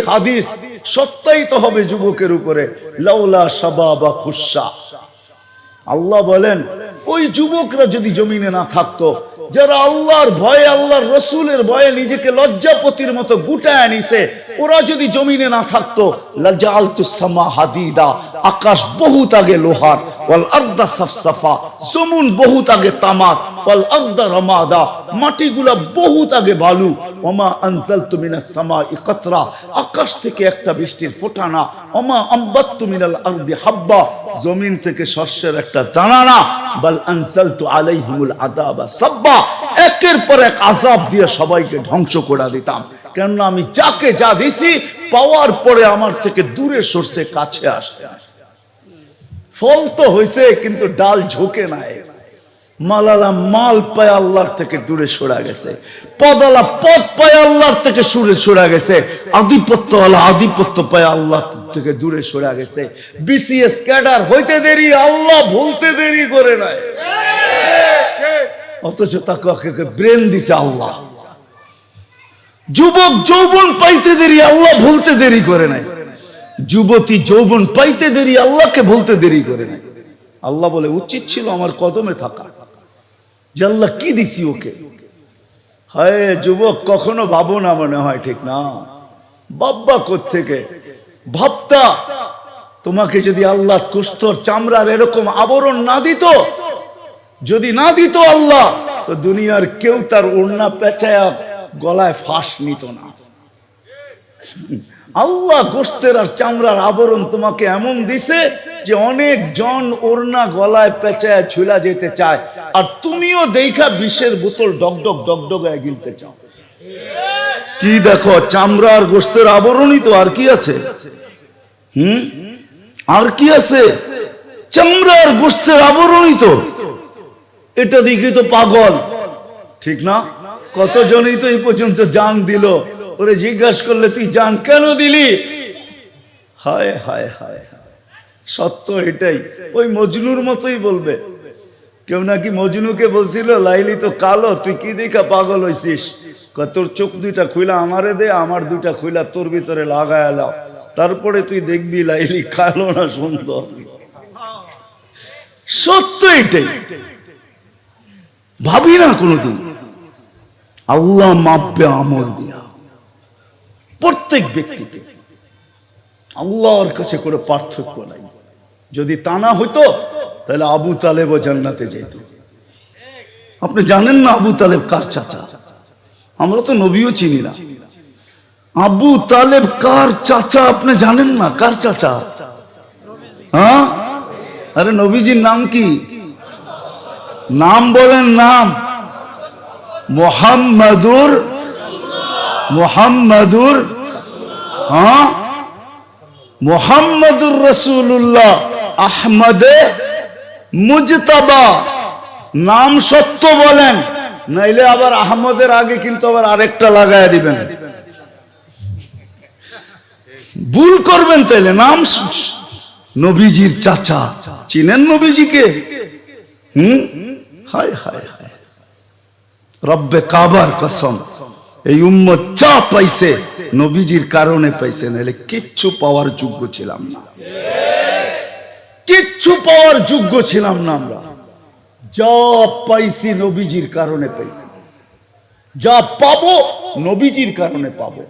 হাদিস সত্যায়িত হবে যুবকের উপরে। লাউলা সাবাবা খুশা। আল্লাহ বলেন, ওই যুবকরা যদি জমিনে না থাকতো, যারা আল্লাহর ভয়ে, আল্লাহর রসুলের ভয়ে নিজেকে লজ্জাপতির মতো গুটায় নিছে, ওরা যদি জমিনে না থাকতো লজ্জা লাজালতুসামা হাদিদা, আকাশ বহুত আগে লোহার ওয়াল একটা জমিন থেকে শস্যের একটা সাব্বা। একের পর এক আযাব দিয়ে সবাইকে ধ্বংস করে দিতাম। কেননা আমি যাকে যা দিছি, পাওয়ার পরে আমার থেকে দূরে সরছে, কাছে আসে। ফল তো হয়েছে কিন্তু ডাল ঝোঁকে নাই। মালালা মাল পায় আল্লাহর থেকে দূরে সরা গেছে। পদালা পদ পায় আল্লাহর থেকে সুরে সরা গেছে। আধিপত্য আলা আধিপত্য পায় আল্লাহ থেকে দূরে সরা গেছে। বিসিএস ক্যাডার হইতে দেরি, আল্লাহ ভুলতে দেরি করে নাই। অথচ তাকে ব্রেন দিছে আল্লাহ। যুবক যৌবন পাইতে দেরি, আল্লাহ ভুলতে দেরি করে নাই। যুবতী যৌবন পাইতে দেরি, আল্লাহকে ভুলতে দেরি করে নাই। আল্লাহ বলে, উচিত ছিল আমার কদমে থাকা। যে আল্লাহ কি দিছি ওকে? হায় যুবক, কখনো ভাবো না মনে হয়, ঠিক না? বাব্বা থেকে ভাবতা, তোমাকে যদি আল্লাহ কুস্তর চামড়ার এরকম আবরণ না দিত, যদি না দিত আল্লাহ, তো দুনিয়ার কেউ তার ওড়না পেঁচায়া গলায় ফাঁস নিত না। আল্লাহ গোস্তের আর চামড়ার আবরণ তোমাকে এমন দিছে যে অনেক জন ওড়না গলায় পেঁচায় ছুলা যেতে চায়। আর তুমিও দেখা বিষের বোতল ডগডগ ডগডগায় গিলতে চাও। কি দেখো, চামড়া আর গোস্তের আবরণই তো আর কি আছে? হুম? আর কি আছে? চামড়া আর গোস্তের আবরণই তো। এটা দেখি তো পাগল। ঠিক না? কতজনই তো এই পর্যন্ত জান দিল। ওরে জিজ্ঞাসা করলে তুই জান কেন দিলি? হায় হায় হায়। সত্য এটাই। ওই মজনুর মতোই বলবে। কেউ নাকি মজনুকে বলছিল, লাইলি তো কালো, তুই কি দেখা পাগল হইছিস? তোর চোখ দুইটা খুইলা আমারে দে, আমার দুইটা খুইলা তোর ভিতরে লাগায় এলাও তারপরে তুই দেখবি লাইলি কালো না সুন্দর। সত্য এটাই। ভাবি না কোনোদিন। আল্লাহ মাপবে আমল দিয়া। প্রত্যেক ব্যক্তিকে আল্লাহর কাছে করে পার্থক্য নাই। যদি তা না হইতো, তাহলে আবু তালেবও জান্নাতে যেত আপনি জানেন না আবু তালেব কার চাচা? আমরা তো নবীও চিনি না। আবু তালেব কার চাচা আপনি জানেন না? কার চাচা? হ্যাঁ? আরে নবীজির নাম কি? নাম বলেন নাম। মোহাম্মদুর মোহাম্মদুর হ্যাঁ? মোহাম্মদুর রসুল্লাহ আহমদে মুজতাবা, নাম সত্য বলেন। নাইলে আবার আহমদের আগে কিন্তু আবার আরেকটা লাগায় দিবেন। ভুল করবেন তাইলে, নাম নবীজির চাচা। চিনেন নবীজিকে? হুম? হায় হায় হায়। রব্বে কাবার কসম। এই উম্মত যা পাইছে, নবীজির কারণে পাইছে, নাহলে কিচ্ছু পাওয়ার যোগ্য ছিলাম না। কিচ্ছু পাওয়ার যোগ্য ছিলাম না আমরা। যা পাইছি নবীজির কারণে পাইছি। যা পাবো নবীজির কারণে পাবো।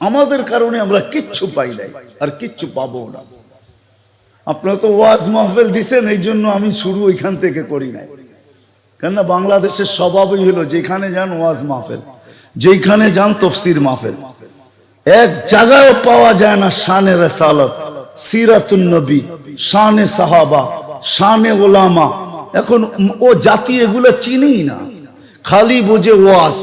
আমাদের কারণে আমরা কিচ্ছু পাই নাই, আর কিচ্ছু পাবো না। আপনারা তো ওয়াজ মাহফিল দিছেন, এই জন্য আমি শুরু ওইখান থেকে করি নাই। কেননা বাংলাদেশের স্বভাবই হলো, যেখানে যান ওয়াজ মাহফিল। যেখানে যান তফসির মাহফিল। এক জায়গায় পাওয়া যায় না শানে রেসালত, সিরাতুন নবী, শানে সাহাবা, শানে ওলামা। এখন ও জাতি এগুলো চিনি না। খালি বোঝে ওয়াজ।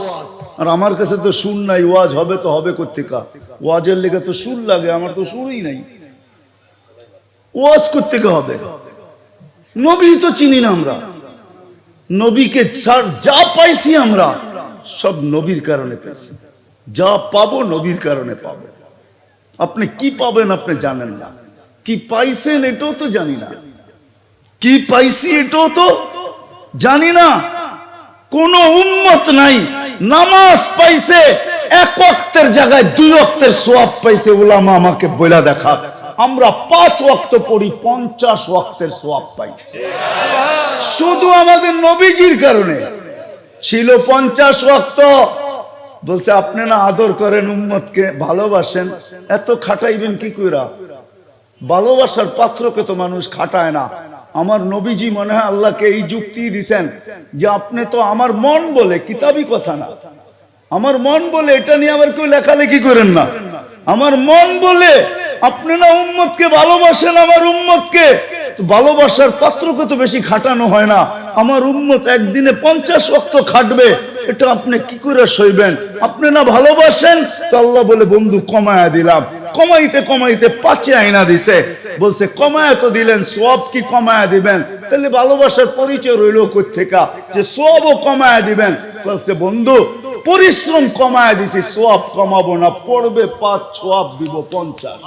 আর আমার কাছে তো সুর নাই, ওয়াজ হবে তো হবে কোথেকা ওয়াজের লেগে তো সুর লাগে, আমার তো সুরই নাই। ওয়াজ করতে হবে? নবী তো চিনি না আমরা। নবীকে যা পাইছি আমরা। সব নবীর কারণে পাইছি যা পাবো নবীর কারণে পাবো। আপনি কি পাবেন আপনি জানেন না। কি পাইছেন এটাও তো জানি না। কি পাইছি এটাও তো জানি না। কোন উন্মত নাই। নামাজ পাইছে, এক অক্তের জায়গায় দুই অক্তের সোয়াব পাইছে ওলামা আমাকে বইলা দেখা। আমরা পাঁচ ওয়াক্ত পড়ি, পঞ্চাশ ওয়াক্তের সোয়াব পাই। শুধু আমাদের নবীজির কারণে। ছিল পঞ্চাশ ওয়াক্ত বলছে, আপনি না আদর করেন উম্মতকে, ভালোবাসেন, এত খাটাইবেন কি কইরা? ভালোবাসার পাত্রকে তো মানুষ খাটায় না। আমার নবীজি মনে হয় আল্লাহকে এই যুক্তি দিছেন যে, আপনি তো আমার মন বলে কিতাবি কথা না। আমার মন বলে এটা নিয়ে আবার কেউ লেখালেখি করেন না। আমার মন বলে, আপনি না উম্মতকে ভালোবাসেন, আমার উম্মতকে। ভালোবাসার পাত্রকে তো বেশি খাটানো হয় না। আমার উম্মত একদিনে পঞ্চাশ অক্ত খাটবে। এটা আপনি কি করে সইবেন? আপনি না ভালোবাসেন? তো আল্লাহ বলে, বন্ধু, কমায়া দিলাম। কমাইতে কমাইতে পাঁচে আইনা দিছে। বলছে, কমায়া তো দিলেন সব কি কমায়া দিবেন? তাহলে ভালোবাসার পরিচয় রইল কোথেকা যে সবও কমায়া দিবেন। বলছে, বন্ধু, পরিশ্রম কমায় দিছি সোয়াব কমাবো না, পড়বে পাঁচ সোয়াব দিব পঞ্চাশ।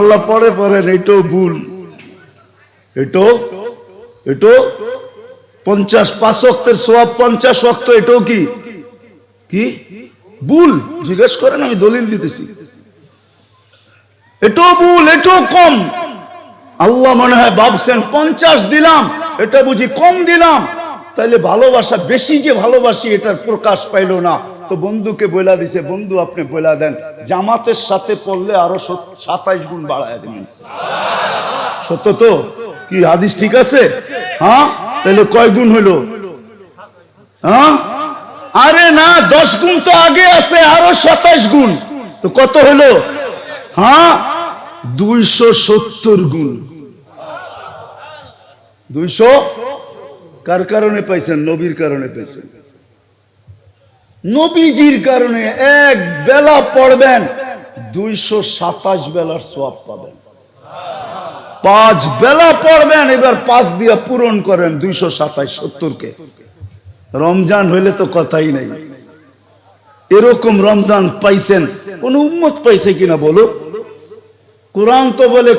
আল্লাহ পরে পড়েন এটাও ভুল। এটো এটো পঞ্চাশ, পাঁচ অক্টের সোয়াব পঞ্চাশ অক্ট এটাও কি? কি? ভুল। জিজ্ঞেস করেন, আমি দলিল দিতেছি। এটাও ভুল, এটাও কম। আল্লাহ মনে হয় ভাবছেন, পঞ্চাশ দিলাম, এটা বুঝি কম দিলাম। তাইলে ভালোবাসা বেশি যে ভালোবাসি, এটার প্রকাশ পাইলো না। তো বন্ধুকে বইলা দিছে, বন্ধু আপনি বইলা দেন, জামাতের সাথে পড়লে আরও সাতাইশ গুণ বাড়ায় দিবেন। সত্য তো? কি হাদিস ঠিক আছে? হ্যাঁ? তাহলে কয় গুণ হইল? হ্যাঁ? আরে না, দশ গুণ তো আগে আছে, আরও সাতাইশ গুণ। তো কত হলো হ্যাঁ? দুইশো সত্তর গুণ। দুইশো? কার কারণে পাইছেন? নবীর কারণে পাইছেন। নবীজির কারণে এক বেলা পড়বেন, দুইশো সাতাশ বেলার সোয়াব পাবেন। পাঁচ বেলা পড়বেন, এবার পাঁচ দিয়া পূরণ করেন দুইশো সাতাশ সত্তরকে। রমজান হইলে তো কথাই নাই। এরকম রমজান পাইছেন, কোন উম্মত পাইছে কিনা বলো? কোরআন তো বলে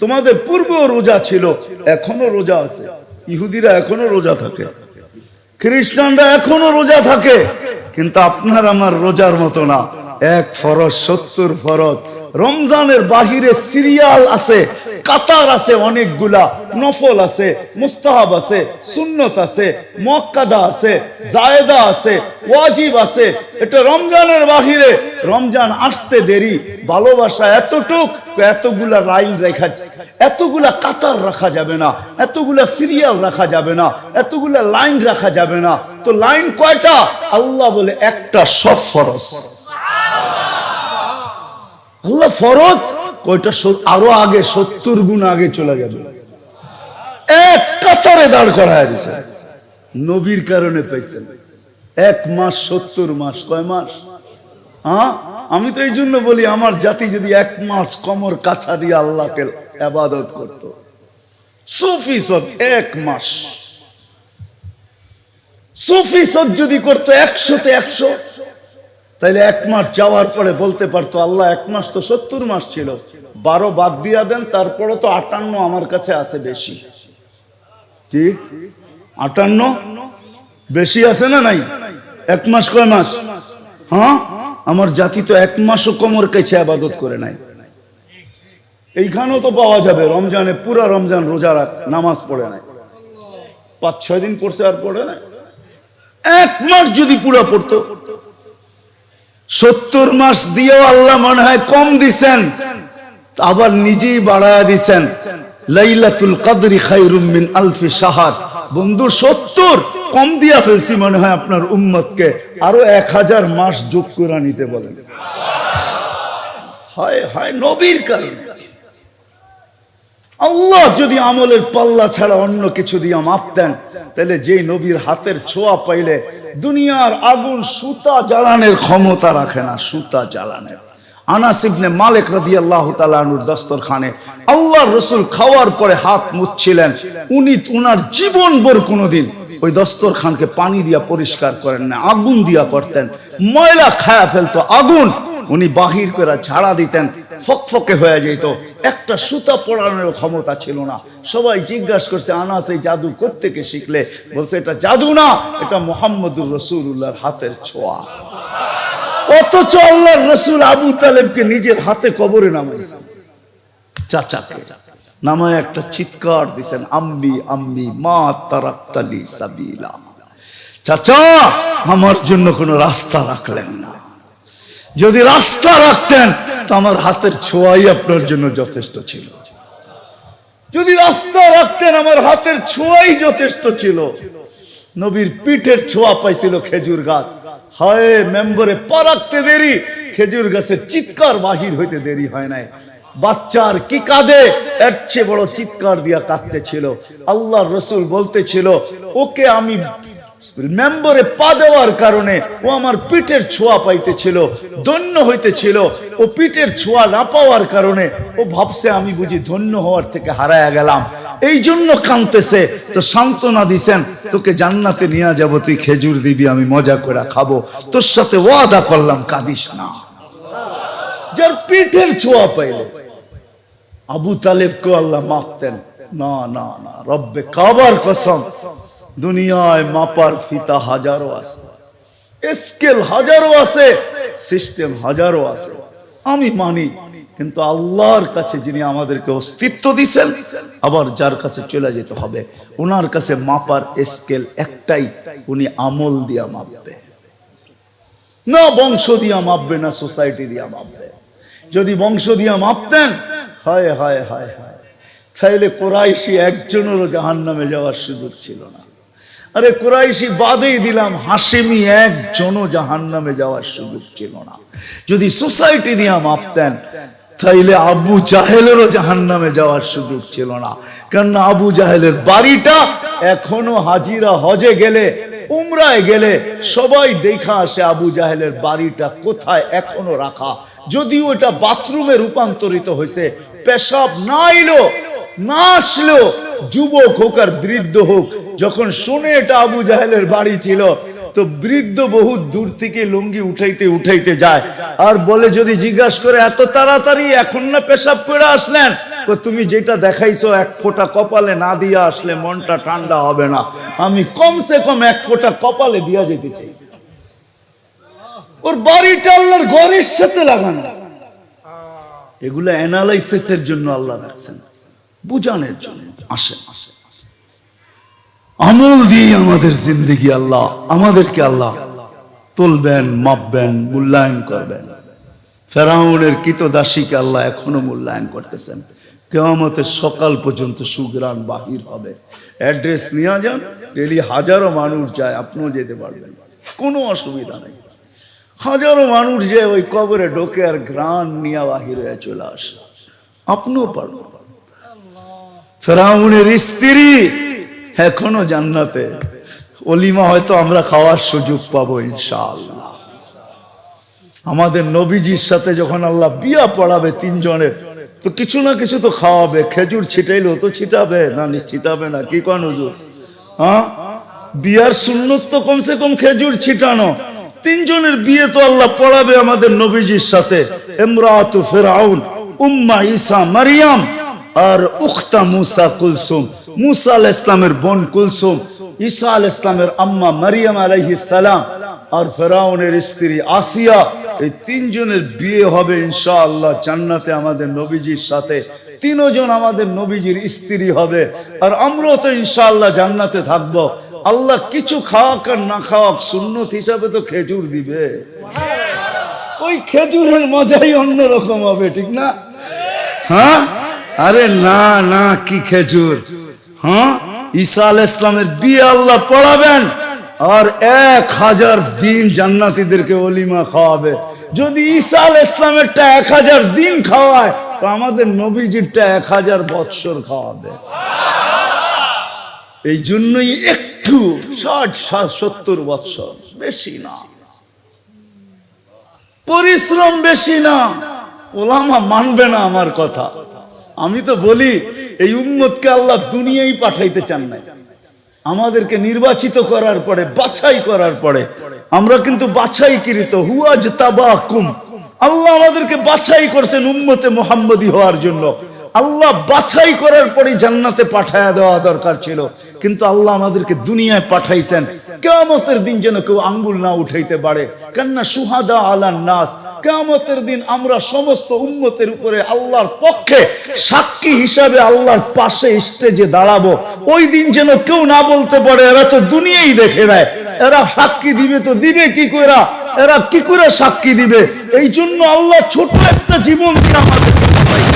তোমাদের পূর্বেও রোজা ছিল, এখনও রোজা আছে। ইহুদিরা এখনও রোজা থাকে। খ্রিস্টানরা এখনও রোজা থাকে। কিন্তু আপনার আমার রোজার মতো না। এক ফরজ, সত্তর ফরজ। রমজানের বাহিরে সিরিয়াল আছে, কাতার আছে অনেকগুলা, নফল আছে, মুস্তাহাব আছে, সুন্নত আছে মক্কাদা আছে, জায়েদা আছে, ওয়াজিব আছে। এটা রমজানের বাহিরে, রমজান আসতে দেরি, ভালোবাসা এতটুক, এতগুলা রাইল রেখা, এতগুলা কাতার রাখা যাবে না, এতগুলা সিরিয়াল রাখা যাবে না, এতগুলা লাইন রাখা যাবে না। তো লাইন কয়টা? আল্লাহ বলে একটা সব ফরজ। আল্লাহ ফরজ? ওইটা আরও আগে, সত্তর গুণ আগে চলে যাবে এক কাতারে দাঁড় করায় দিছে। নবীর কারণে পাইছেন। এক মাস, সত্তর মাস, কয় মাস? হ্যাঁ আমি তো এই জন্য বলি, আমার জাতি যদি এক মাস কমর কাছা দিয়ে আল্লাহকে আবাদত করত। সুফিসদ এক মাস। সুফিসদ যদি করতো একশোতে একশো তাইলে এক মাস যাওয়ার পরে বলতে পারতো, আল্লাহ, এক মাস তো সত্তর মাস ছিল। বারো বাদ দিয়া দেন, তারপরে তো আটান্ন আমার কাছে আছে বেশি। কি? আটান্ন? বেশি আছে না নাই? এক মাস কয় মাস? হ্যাঁ? আমার জাতি তো এক মাসও কোমর কাছে আবাদত করে নাই। এইখানেও তো পাওয়া যাবে, রমজানে পুরা রমজান রোজা রাখ, নামাজ পড়ে নাই। পাঁচ ছয় দিন পড়ছে আর পড়ে নাই। এক মাস যদি পুরা পড়তো সত্তর মাস দিয়েও আল্লাহ মনে হয় কম দিছেন, আবার নিজেই বাড়ায়া দিছেন। লাইলাতুল কাদরি খাইরুম মিন আলফি শাহার। বন্ধু, সত্তর কম দিয়া ফেলছি মনে হয় আপনার উম্মতকে। আরও এক হাজার মাস যোগ করে নিতে বলেন। হায় হায়, নবীর কারণে আল্লাহ যদি আমলের পাল্লা ছাড়া অন্য কিছু দিয়ে মাপতেন তাহলে যেই নবীর হাতের ছোঁয়া পাইলে দুনিয়ার আগুন সুতা জ্বালানের ক্ষমতা রাখে না, সুতা জ্বালানের। আনাস ইবনে মালিক রাদিয়াল্লাহু তাআলা আনহুর দস্তরখানে আল্লাহর রাসূল খাওয়ার পরে হাত মুছছিলেন। উনি উনার জীবন ভর কোনোদিন ওই দস্তরখানকে পানি দিয়া পরিষ্কার করেন না, আগুন দিয়া করতেন। ময়লা খায়া ফেলতো, আগুন উনি বাহির করে ঝাড়া দিতেন ফকফকে হয়ে যেত। একটা সুতা পড়ানোর ক্ষমতা ছিল না। সবাই জিজ্ঞাসা করছে, আনাস, এই জাদু কোত্থেকে শিখলে? বলছে, এটা জাদু না, এটা মোহাম্মদুর রসুল্লাহর হাতের ছোঁয়া। অথচ আল্লাহর রসুল আবু তালেবকে নিজের হাতে কবরে নামাইছেন চাচাকে নামায় একটা চিৎকার দিছেন, আম্মি আম্মি, মা তারাক্তালি সাবিলা। চাচা, আমার জন্য কোনো রাস্তা রাখলেন না। যদি রাস্তা রাখতেন তো আমার হাতের ছোঁয়াই আপনার জন্য যথেষ্ট ছিল। যদি রাস্তা রাখতেন, আমার হাতের ছোঁয়াই যথেষ্ট ছিল। নবীর পিঠের ছোঁয়া পাইছিল খেজুর গাছ। হয়, মেম্বরে পা রাখতে দেরি, খেজুর গাছের চিৎকার বাহির হইতে দেরি হয় নাই। বাচ্চার কি কাঁদে? এর চেয়ে বড় চিৎকার দিয়া কাঁদতে ছিল। আল্লাহ রসুল বলতেছিল ওকে আমি মেম্বরে পা দেওয়ার কারণে ও আমার পিঠের ছোঁয়া পাইতেছিল, ধন্য হইতেছিল। ও পিঠের ছোঁয়া না পাওয়ার কারণে ও ভাবছে, আমি বুঝি ধন্য হওয়ার থেকে হারায়া গেলাম। এই জন্য কাঁদতেছে। তো সান্ত্বনা দিছেন, তোকে জান্নাতে নিয়ে যাব, তুই খেজুর দিবি, আমি মজা করে খাব। তোর সাথে ওয়াদা করলাম, কাঁদিস না। যার পিঠের ছোঁয়া পাইলে, আবু তালেবকে আল্লাহ মাপতেন না না না, রব্বে কাবার কসম। দুনিয়ায় মাপার ফিতা হাজারো আছে। স্কেল হাজারো আছে, সিস্টেম হাজারো আছে। আমি মানি, কিন্তু আল্লাহর কাছে যিনি আমাদেরকে অস্তিত্ব দিছেন, আবার যার কাছে চলে যেতে হবে। ওনার কাছে মাপার স্কেল একটাই, উনি আমল দিয়া মাপবে। না বংশ দিয়া মাপবে, না সোসাইটি দিয়া মাপবে। যদি বংশ দিয়া মাপতেন, হায় হায় হায় হায়। তাইলে কোরাইশি একজনেরও জাহান নামে যাওয়ার সুযোগ ছিল না। আরে কোরাইশি বাদেই দিলাম, হাসিমি একজনও জাহান নামে যাওয়ার সুযোগ ছিল না। যদি সোসাইটি দিয়া মাপতেন তাইলে আবু জাহেলেরও জাহান নামে যাওয়ার সুযোগ ছিল না। কেননা আবু জাহেলের বাড়িটা এখনও হাজিরা হজে গেলে, উমরায় গেলে সবাই দেখা আসে আবু জাহেলের বাড়িটা কোথায় এখনও রাখা। যদিও এটা বাথরুমে রূপান্তরিত হয়েছে, পেশাব না এলো না আসলো যুবক হোক আর বৃদ্ধ হোক যখন শুনে এটা আবু জাহেলের বাড়ি ছিল, তো বৃদ্ধ বহু দূর থেকে লুঙ্গি উঠাইতে উঠাইতে যায়। আর বলে, যদি জিজ্ঞাসা করে, এত তাড়াতাড়ি এখন না পেশাব করে আসলেন? তুমি যেটা দেখাইছো, এক ফোঁটা কপালে না দিয়ে আসলে মনটা ঠান্ডা হবে না। আমি কমসে কম এক ফোঁটা কপালে দিয়া যেতে চাই। ওর বাড়িটা আল্লাহর ঘরের সাথে লাগানো। এগুলো অ্যানালাইসিসের জন্য আল্লাহ রাখছেন। বুঝানোর জন্য আসেন আসেন। আমল দিয়ে আমাদের জিন্দগি আল্লাহ, আমাদেরকে আল্লাহ তুলবেন, মাপবেন, মূল্যায়ন করবেন। ফেরাউনের কিতদাসীকে আল্লাহ এখনও মূল্যায়ন করতেছেন। কেয়ামতের সকাল পর্যন্ত সুগ্রাণ বাহির হবে। অ্যাড্রেস নিয়ে যান ডেলি হাজারো মানুষ যায়, আপনিও যেতে পারবেন। কোনো অসুবিধা নেই। হাজারো মানুষ যে ওই কবরে ঢোকে আর গ্রান নিয়ে বাহির হয়ে চলে আসে। আপনিও পারবেন। ফেরাউনের স্ত্রী এখনও জান্নাতে। অলিমা হয়তো আমরা খাওয়ার সুযোগ পাবো ইনশাআল্লাহ। আমাদের নবীজির সাথে যখন আল্লাহ বিয়া পড়াবে তিনজনের, তো কিছু না কিছু তো খাওয়াবে। খেজুর ছিটাইলেও তো ছিটাবে, না ছিটাবে না, কি কন হুজুর? হ্যাঁ? বিয়ার সুন্নত তো কমসে কম খেজুর ছিটানো। তিনজনের বিয়ে তো আল্লাহ পড়াবে আমাদের নবীজির সাথে। এমরাত ফেরাউন উম্মা ঈসা মারিয়াম। আর উখতা মুসা কুলসুম, মুসা আল ইসলামের বোন কুলসুম, ঈসা আল ইসলামের আম্মা মারিয়াম আলাইহিস সালাম আর ফেরাউনের স্ত্রী আসিয়া এই তিনজনের বিয়ে হবে ইনশাআল্লাহ জান্নাতে আমাদের নবীজির সাথে। তিনজন আমাদের নবীজির স্ত্রী হবে আর আমরাও তো ইনশাআল্লাহ জান্নাতে থাকব। আল্লাহ কিছু খাওয়াক আর না খাওয়াক সুন্নত হিসাবে তো খেজুর দিবে। ওই খেজুরের মজাই অন্যরকম হবে, ঠিক না? হ্যাঁ? আরে না না, কি খেজুর? হ্যাঁ? ঈসা আল ইসলামের বিয়ে আল্লাহ পড়াবেন আর এক হাজার দিন জান্নাতীদেরকে অলিমা খাওয়াবে। যদি ঈসা আল ইসলামেরটা এক হাজার দিন খাওয়ায়, তো আমাদের নবীজিরটা এক হাজার বৎসর খাওয়াবে। এই জন্যই একটু ষাট সত্তর বৎসর বেশি না। পরিশ্রম বেশি না। ওলামা মানবে না আমার কথা। আমি তো বলি, এই উম্মতকে আল্লাহ দুনিয়াই পাঠাইতে চান না আমাদেরকে নির্বাচিত করার পরে, বাছাই করার পরে, আমরা কিন্তু বাছাই কৃত হুয়াজ তাবাকুম আল্লাহ আমাদেরকে বাছাই করছেন উম্মতে মোহাম্মদী হওয়ার জন্য। আল্লাহ বাছাই করার পরে জান্নাতে পাঠায়া দেওয়া দরকার ছিল। কিন্তু আল্লাহ আমাদেরকে দুনিয়ায় পাঠাইছেন। কেয়ামতের দিন যেন কেউ আঙ্গুল না উঠাইতে পারে। কেননা সুহাদা আলান নাস, কেয়ামতের দিন আমরা সমস্ত উম্মতের উপরে আল্লাহর পক্ষে সাক্ষী হিসাবে আল্লাহর পাশে স্টেজে দাঁড়াবো। ওই দিন যেন কেউ না বলতে পারে, এরা তো দুনিয়াই দেখে নেয়। এরা সাক্ষী দিবে তো দিবে কি করে এরা কি করে সাক্ষী দিবে? এই জন্য আল্লাহ ছোট একটা জীবন দিয়ে পাঠাইছেন।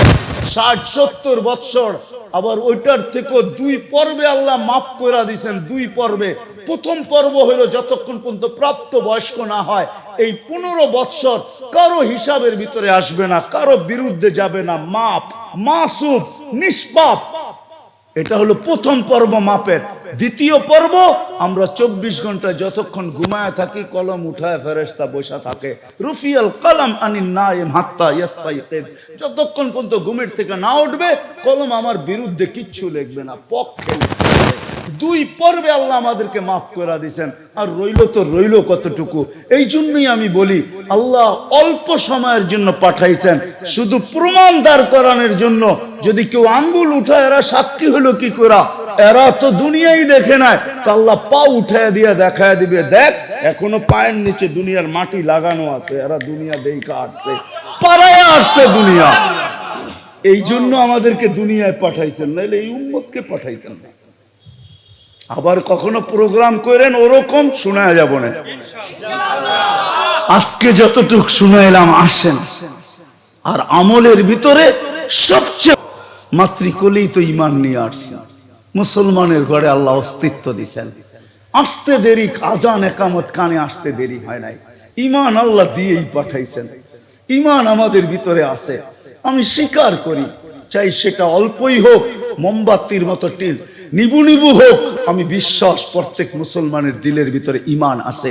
ষাট, সত্তর বৎসর। আবার ওইটার থেকে দুই পর্বে আল্লাহ মাফ করে দিয়েছেন দুই পর্বে। প্রথম পর্ব হইল যতক্ষণ পর্যন্ত প্রাপ্ত বয়স্ক না হয়, এই পনেরো বৎসর কারও হিসাবের ভিতরে আসবে না, কারও বিরুদ্ধে যাবে না। মাপ মাসুফ নিষ্পাপ। এটা হলো প্রথম পর্ব মাপের। দ্বিতীয় পর্ব, আমরা চব্বিশ ঘণ্টা যতক্ষণ ঘুমায় থাকি, কলম উঠায় ফেরেস্তা বসা থাকে। রুফিয়াল কলম আনি নাইম হাত্তা যতক্ষণ পর্যন্ত ঘুমের থেকে না উঠবে, কলম আমার বিরুদ্ধে কিচ্ছু লিখবে না, পক্ষে। দুই পর্বে আল্লাহ আমাদেরকে মাফ করে দিয়েছেন। আর রইল তো রইল কতটুকু। এই জন্যই আমি বলি, আল্লাহ অল্প সময়ের জন্য পাঠাইছেন। শুধু প্রমাণ দাঁড় করানোর জন্য। যদি কেউ আঙ্গুল উঠায়, এরা সাক্ষী হলো কি করা? এরা তো দুনিয়াই দেখে নাই। তো আল্লাহ পা উঠায় দিয়ে দেখায় দিবে, দেখ, এখনও পায়ের নিচে দুনিয়ার মাটি লাগানো আছে। এরা দুনিয়া দেখা আসছে পাড়ায় আসছে দুনিয়া। এই জন্য আমাদেরকে দুনিয়ায় পাঠাইছেন। নাইলে এই উম্মতকে পাঠাইতেন না। আবার কখনো প্রোগ্রাম করেন ওরকম শোনা যাব না। আজকে যতটুক শুনাইলাম, আসেন। আর আমলের ভিতরে সবচেয়ে মাতৃকলেই তো ইমান নিয়ে আসছে। মুসলমানের ঘরে আল্লাহ অস্তিত্ব দিছেন। আসতে দেরি, আজান, একামত কানে আসতে দেরি হয় নাই। ইমান আল্লাহ দিয়েই পাঠাইছেন। ইমান আমাদের ভিতরে আছে। আমি স্বীকার করি, চাই সেটা অল্পই হোক, মোমবাতির মতো টিল নিবু নিবু হোক। আমি বিশ্বাস, প্রত্যেক মুসলমানের দিলের ভিতরে ইমান আছে।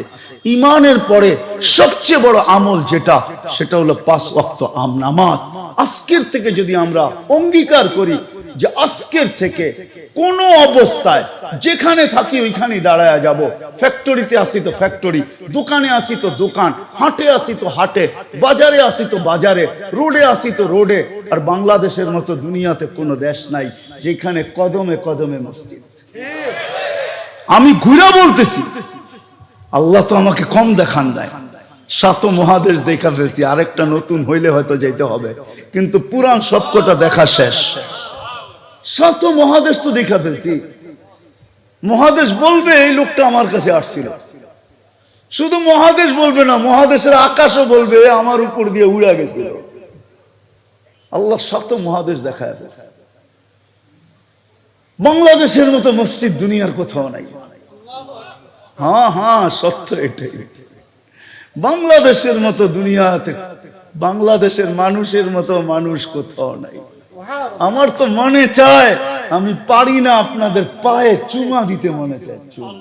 ইমানের পরে সবচেয়ে বড় আমল যেটা, সেটা হলো পাঁচ ওয়াক্ত আম নামাজ। আজকের থেকে যদি আমরা অঙ্গীকার করি যে আজকের থেকে কোন অবস্থায় যেখানে থাকি ওইখানে দাঁড়ায় যাব। ফ্যাক্টরিতে আসি তো ফ্যাক্টরি, দোকানে আসি তো দোকান, হাটে আসি তো হাটে, বাজারে আসি তো বাজারে, রোডে আসি তো রোডে আর বাংলাদেশের মতো দুনিয়াতে কোনো দেশ নাই যেখানে কদমে কদমে মসজিদ। আমি ঘুরে বলতেছি, আল্লাহ তো আমাকে কম দেখান দেয় সাত মহাদেশ দেখা ফেলছি, আরেকটা নতুন হইলে হয়তো যেতে হবে। কিন্তু পুরান সবকটা দেখা শেষ। সাত মহাদেশ তো দেখা ফেলছি। মহাদেশ বলবে, এই লোকটা আমার কাছে আসছিল। শুধু মহাদেশ বলবে না, মহাদেশের আকাশও বলবে আমার উপর দিয়ে উড়া গেছিল। আল্লাহ শত মহাদেশ দেখায় ফেলছে। বাংলাদেশের মতো মসজিদ দুনিয়ার কোথাও নাই। হ্যাঁ হ্যাঁ সত্য এটাই। বাংলাদেশের মতো দুনিয়াতে বাংলাদেশের মানুষের মতো মানুষ কোথাও নাই। আমার তো মনে চায়, আমি পারি না আপনাদের পায়ে চুমা দিতে মনে চায়। চুমা।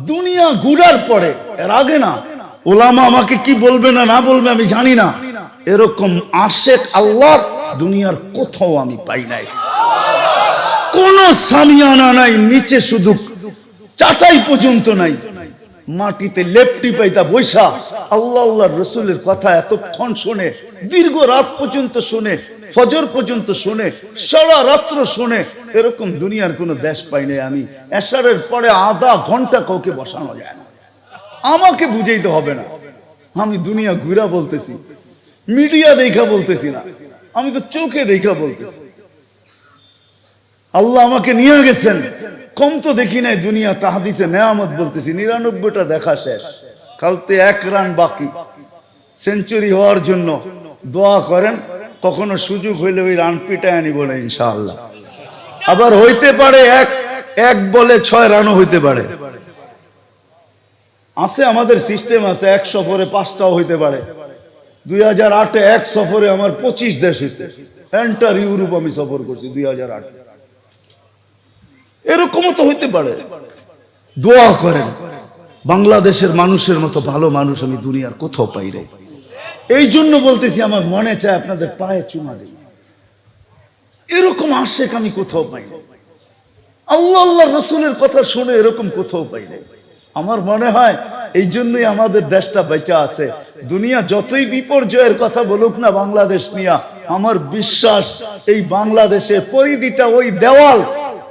দুনিয়া ঘুরার পরে, এর আগে না ওলামা আমাকে কি বলবে না না বলবে আমি জানি না। এরকম আশেক আল্লাহ দুনিয়ার কোথাও আমি পাই নাই। কোন সামিয়ানা নাই, নিচে শুধু চাটাই পর্যন্ত নাই। মাটিতে লেপটি পাইতা বৈশা, আল্লাহ আল্লাহ রসুলের কথা এতক্ষণ শোনে, দীর্ঘ রাত পর্যন্ত শোনে, ফজর পর্যন্ত শোনে, সারা রাত্র শোনে, এরকম দুনিয়ার কোনো দেশ পাই নাই আমি। এসারের পরে আধা ঘণ্টা কাউকে বসানো যায় না। আমাকে বুঝাইতে হবে না। আমি দুনিয়া ঘুরা বলতেছি, মিডিয়া দেখা বলতেছি না। আমি তো চোখে দেখা বলতেছি। আল্লাহ আমাকে নিয়ে গেছেন। কম তো দেখি নাই দুনিয়া তাহাদিসে নেয়ামত বলতেছি, নিরানব্বইটা দেখা শেষ। কালতে এক রান বাকি। সেঞ্চুরি হওয়ার জন্য দোয়া করেন, কখনো সুযোগ হইলে ওই রান পিটায় আনি বলে ইনশাআল্লাহ। আবার হইতে পারে এক এক বলে ছয় রানও হইতে পারে। আছে আমাদের সিস্টেম আছে, এক সফরে পাঁচটাও হইতে পারে। দুই হাজার আটে এক সফরে আমার পঁচিশ দেশ হয়েছে এন্টার ইউরোপ আমি সফর করছি দুই হাজার আটে। এরকমও তো হইতে পারে। দোয়া করেন, বাংলাদেশের মানুষের মতো ভালো মানুষ আমি দুনিয়ার কোথাও পাই রে এই জন্য বলতেছি, আমার মনে চায় আপনাদের পায়ে চুমা দিই এরকম আশেক আমি কোথাও পাই আল্লাহ আল্লাহ রসুলের কথা শুনে এরকম কোথাও পাই নাই। আমার মনে হয় এই জন্যই আমাদের দেশটা বেঁচে আছে। দুনিয়া যতই বিপর্যয়ের কথা বলুক না বাংলাদেশ নিয়া, আমার বিশ্বাস এই বাংলাদেশে পরিধিটা ওই দেওয়াল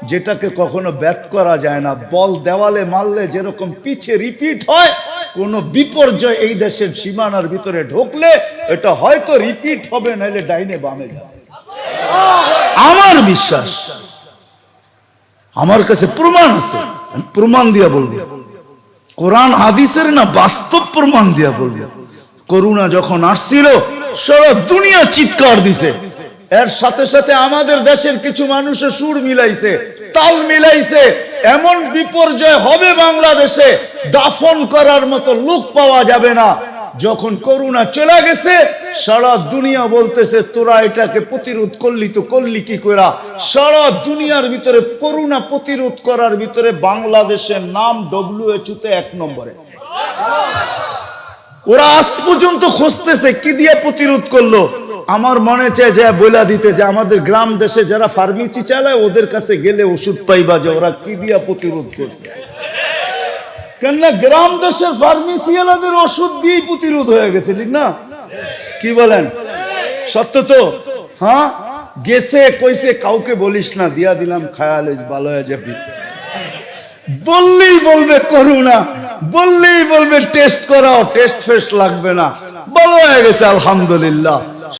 যেটাকে কখনো ব্যাত করা যায় না। বল দেওয়ালে মারলে যেরকম পিছে রিপিট হয়, কোন বিপর্যয় এই দেশের সীমানার ভিতরে ঢুকলে এটা হয়তো রিপিট হবে, নাহলে ডাইনে বামে যাবে। আমার বিশ্বাস, আমার কাছে প্রমাণ আছে প্রমাণ দিয়া বলব। কোরআন হাদিসের না বাস্তব প্রমাণ দিয়া বলি। করুণা যখন আসছিল, সারা দুনিয়া চিৎকার দিছে। এর সাথে সাথে আমাদের দেশের কিছু মানুষের সুর মিলাইছে, তাল মিলাইছে। এমন বিপর্যয় হবে বাংলাদেশে, দাফন করার মতো লোক পাওয়া যাবে না। যখন করুণা চলে গেছে সারা দুনিয়া বলতেছে, তোরা এটাকে প্রতিরোধ করলি তো করলি কি করা সারা দুনিয়ার ভিতরে করুণা প্রতিরোধ করার ভিতরে বাংলাদেশের নাম ডব্লিউএচও তে এক নম্বরে। ওরা আজ পর্যন্ত খুঁজতেছে, কি দিয়ে প্রতিরোধ করল? আমার মনে চায় যে, বইলা দিতে যে আমাদের গ্রাম দেশে যারা ফার্মেসি চালায়, ওদের কাছে গেলে ওষুধ পাইবা যে ওরা কি দিয়া প্রতিরোধ করছে? কেননা গ্রাম দেশের ফার্মেসিয়ালাদের ওষুধ দিয়েই প্রতিরোধ হয়ে গেছে, ঠিক না? কি বলেন? সত্য তো? হ্যাঁ? গেছে, কইছে, কাউকে বলিস না, দিয়া দিলাম খায়াল ভালো হয়ে যাবি। বললেই বলবে, করু না। বললেই বলবে, টেস্ট করাও, টেস্ট ফেস্ট লাগবে না। ভালো হয়ে গেছে, আলহামদুলিল্লাহ।